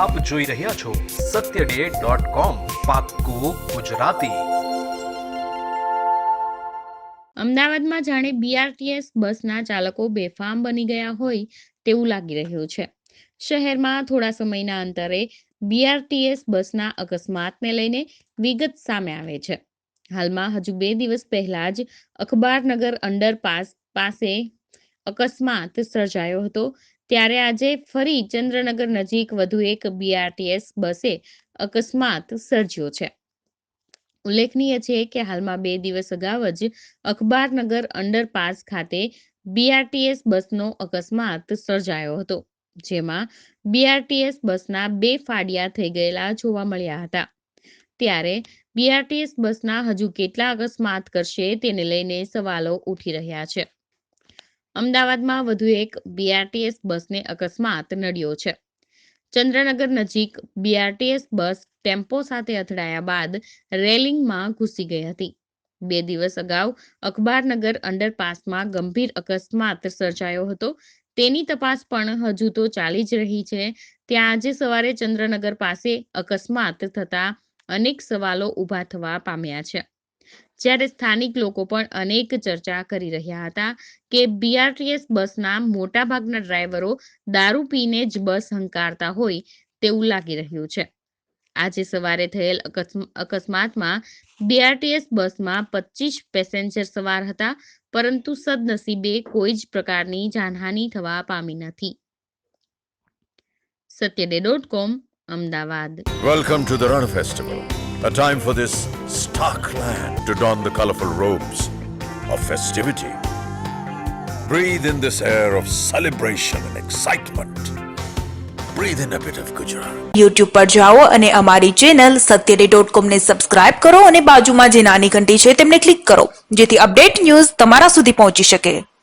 આપ જોઈ રહ્યા છો સત્ય ડે ગુજરાતી. અમદાવાદમાં જાણે બીઆરટીએસ બસના ચાલકો બેફામ બની ગયા હોય તેવું લાગી રહ્યું છે. શહેરમાં થોડા સમયના અંતરે બીઆરટીએસ બસના અકસ્માતને લઈને વિગત સામે આવે છે. હાલમાં હજુ બે દિવસ પહેલા જ અખબારનગર અંડરપાસ પાસે અકસ્માત સર્જાયો હતો. ત્યારે આજે ફરી ચંદ્રનગર નજીક વધુ એક બીઆરટીએસ બસે અકસ્માત સર્જ્યો છે. ઉલ્લેખનીય છે કે હાલમાં બે દિવસ અગાઉ જ અખબારનગર અંડરપાસ ખાતે બીઆરટીએસ બસનો અકસ્માત સર્જાયો હતો, જેમાં બીઆરટીએસ બસના બે ફાડિયા થઈ ગયેલા જોવા મળ્યા હતા. ત્યારે બીઆરટીએસ બસના હજુ કેટલા અકસ્માત કરશે તેને લઈને સવાલો ઉઠી રહ્યા છે. અમદાવાદમાં વધુ એક બીઆરટીએસ બસને અકસ્માત નડ્યો છે. ચંદ્રનગર નજીક બીઆરટીએસ બસ ટેમ્પો સાથે અથડાયા બાદ રેલિંગમાં ઘૂસી ગઈ હતી. બે દિવસ અગાઉ અખબારનગર અંડરપાસમાં ગંભીર અકસ્માત સર્જાયો હતો. તેની તપાસ પણ હજુ તો ચાલી જ રહી છે. ત્યાં આજે સવારે ચંદ્રનગર પાસે અકસ્માત થતા અનેક સવાલો ઊભા થવા પામ્યા છે. જ્યારે સ્થાનિક લોકો પણ અનેક ચર્ચા કરી રહ્યા હતા કે બીઆરટીએસ બસના મોટાભાગના ડ્રાઈવરો દારૂ પીને જ બસ હંકારતા હોય તેવું લાગી રહ્યું છે. આજે સવારે થયેલ અકસ્માતમાં બીઆરટીએસ બસમાં પચીસ પેસેન્જર સવાર હતા, પરંતુ સદનસીબે કોઈ જ પ્રકારની જાનહાનિ થવા પામી નથી. Satyaday dot com, Ahmedabad. Welcome to the Rann festival a time for this stark land to don the colorful robes of festivity. Breathe in this air of celebration and excitement. Breathe in a bit of Gujarat. YouTube પર જાઓ અને અમારી channel Satyaday dot કોમને subscribe કરો અને બાજુમાં જે નાની ઘંટી છે તેમને ક્લિક કરો જેથી અપડેટ ન્યૂઝ તમારા સુધી પહોંચી શકે